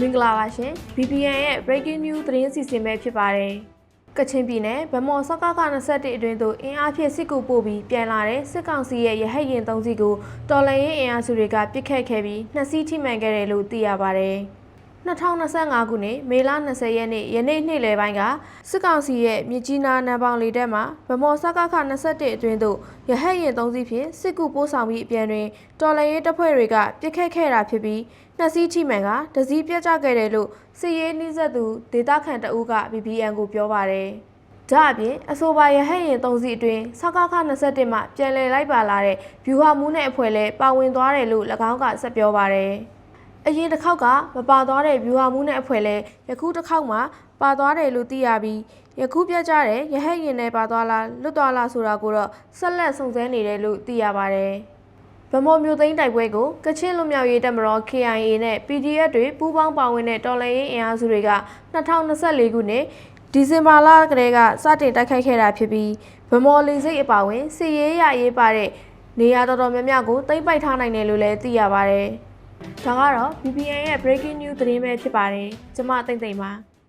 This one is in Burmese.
မင်္ဂလာပါရှင် BBN ရဲ့ Breaking News သတင်းစီစဉ်ပဲဖြစ်ပါတယ်။ကချင်ပြည်နယ်ဗမော်စကက21အတွင်းသို့အင်အားဖြင့်စစ်ကူပို့ပြီးပြန်လာတဲ့စစ်ကောင်စီရဲ့ရဟတ်ရင်၃စီးကိုတော်လှန်ရေးအင်အားစုတွေကပစ်ခတ်ခဲ့ပြီးနှစ်စီးထိမှန်ခဲ့တယ်လို့သိရပါတယ်။ 2025ခုနှစ်မေလ20ရက်နေ့ယနေ့နေ့လယ်ပိုင်းကစစ်ကောင်စီရဲ့မြစ်ကြီးနားနံပေါင်လေတပ်မှဗမော်စကက21အတွင်းသို့ရဟတ်ရင်၃စီးဖြင့်စစ်ကူပို့ဆောင်ပြီးအပြန်တွင်တော်လှန်ရေးတပ်ဖွဲ့တွေကပစ်ခတ်ခဲ့တာဖြစ်ပြီးနှစ်စီးထိမှန်ကတစည်းပြတ်ကျခဲ့တယ်လို့စစ်ရေးနှိစက်သူဒေတာခန်တအူးက BBN ကိုပြောပါတယ်။ဒါအပြင်အဆိုပါရဟတ်ရင်၃စီးအတွင်းစကခ21မှပြန်လည်လိုက်ပါလာတဲ့ဗျူဟာမူးနဲ့အဖွဲ့လဲပါဝင်သွားတယ်လို့၎င်းကဆက်ပြောပါတယ်။ အရင်တစ်ခေါက်ကမပါသွားတဲ့ view ဟာမှုနဲ့အဖွဲ့လဲယခုတစ်ခေါက်မှပါသွားတယ်လို့သိရပြီးယခုပြကြတဲ့ရဟတ်ရင်နဲ့ပါသွားလားလွတ်သွားလားဆိုတာကိုတော့ဆက်လက်စုံစမ်းနေတယ်လို့သိရပါတယ်။ဗမော်မျိုးသိန်းတိုက်ပွဲကိုကချင်လူမျိုးရေးတပ်မတော် KIA နဲ့ PDF တွေပူးပေါင်းပါဝင်တဲ့တော်လှန်ရေးအင်အားစုတွေက2024ခုနှစ်ဒီဇင်ဘာလကတည်းကစတင်တိုက်ခိုက်ခဲ့တာဖြစ်ပြီးဗမော်လီစိတ်အပါအဝင်စစ်ရေးရရေးပါတဲ့နေရာတော်တော်များများကိုသိမ့်ပိုက်ထားနိုင်တယ်လို့လည်းသိရပါတယ်။ ဒါကတော့ BBN ရဲ့ breaking news သတင်းပဲဖြစ်ပါတယ်။ကျွန်မတိတ်တိတ်ပါ။